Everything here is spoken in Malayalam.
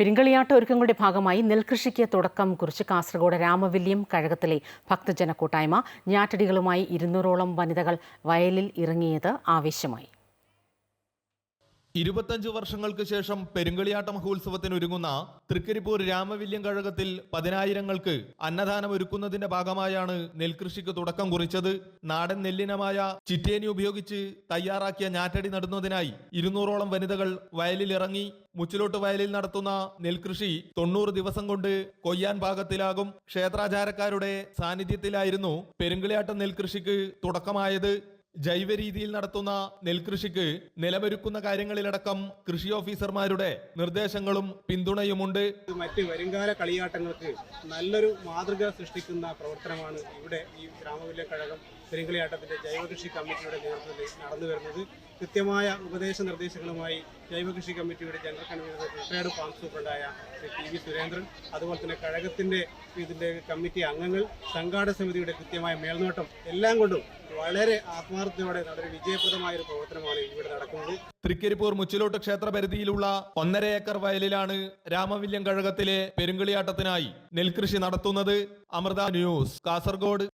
പെരുങ്കളിയാട്ട ഒരുക്കങ്ങളുടെ ഭാഗമായി നെൽകൃഷിക്ക് തുടക്കം കുറിച്ച് കാസർഗോഡ് രാമവല്യം കഴകത്തിലെ ഭക്തജന കൂട്ടായ്മ ഞാറ്റടികളുമായി ഇരുന്നൂറോളം വനിതകൾ വയലിൽ ഇറങ്ങിയത് ആവേശമായി. ഇരുപത്തഞ്ച് വർഷങ്ങൾക്ക് ശേഷം പെരുങ്കളിയാട്ട മഹോത്സവത്തിന് ഒരുങ്ങുന്ന തൃക്കരിപ്പൂർ രാമവില്യം കഴകത്തിൽ പതിനായിരങ്ങൾക്ക് അന്നദാനം ഒരുക്കുന്നതിന്റെ ഭാഗമായാണ് നെൽകൃഷിക്ക് തുടക്കം കുറിച്ചത്. നാടൻ നെല്ലിനമായ ചിറ്റേനി ഉപയോഗിച്ച് തയ്യാറാക്കിയ ഞാറ്റടി നടുന്നതിനായി ഇരുന്നൂറോളം വനിതകൾ വയലിൽ ഇറങ്ങി മുച്ചിലോട്ട് വയലിൽ നടത്തുന്ന നെൽകൃഷി തൊണ്ണൂറ് ദിവസം കൊണ്ട് കൊയ്യാൻ ഭാഗത്തിലാകും. ക്ഷേത്രാചാരക്കാരുടെ സാന്നിധ്യത്തിലായിരുന്നു പെരുങ്കളിയാട്ട നെൽകൃഷിക്ക് തുടക്കമായത്. ജൈവ രീതിയിൽ നടത്തുന്ന നെൽകൃഷിക്ക് നിലമൊരുക്കുന്ന കാര്യങ്ങളിലടക്കം കൃഷി ഓഫീസർമാരുടെ നിർദ്ദേശങ്ങളും പിന്തുണയുമുണ്ട്. മറ്റ് വരുംകാല കളിയാട്ടങ്ങൾക്ക് നല്ലൊരു മാതൃക സൃഷ്ടിക്കുന്ന പ്രവർത്തനമാണ് ഇവിടെ ഈ ഗ്രാമവില്യ കഴകം പെരുങ്കളിയാട്ടത്തിന്റെ ജൈവകൃഷി കമ്മിറ്റിയുടെ നേതൃത്വത്തിൽ നടന്നു വരുന്നത്. കൃത്യമായ ഉപദേശ നിർദ്ദേശങ്ങളുമായി ജൈവകൃഷി കമ്മിറ്റിയുടെ ജനറൽ കൺവീനർ റിട്ടയർഡ് ഫാം സൂപ്രണ്ടായ ടി വി സുരേന്ദ്രൻ അതുപോലെ തന്നെ കഴകത്തിന്റെ ഇതിന്റെ കമ്മിറ്റി അംഗങ്ങൾ സംഘാടക സമിതിയുടെ കൃത്യമായ മേൽനോട്ടം എല്ലാം കൊണ്ടും വളരെ ആത്മാർത്ഥതയോടെ വളരെ വിജയപ്രദമായ ഒരു പ്രവർത്തനമാണ് ഇവിടെ നടക്കുന്നത്. തൃക്കരിപ്പൂർ മുച്ചിലോട്ട് ക്ഷേത്ര പരിധിയിലുള്ള ഒന്നര ഏക്കർ വയലിലാണ് രാമവില്യം കഴകത്തിലെ പെരുങ്കളിയാട്ടത്തിനായി നെൽകൃഷി നടത്തുന്നത്. അമൃത ന്യൂസ് കാസർഗോഡ്.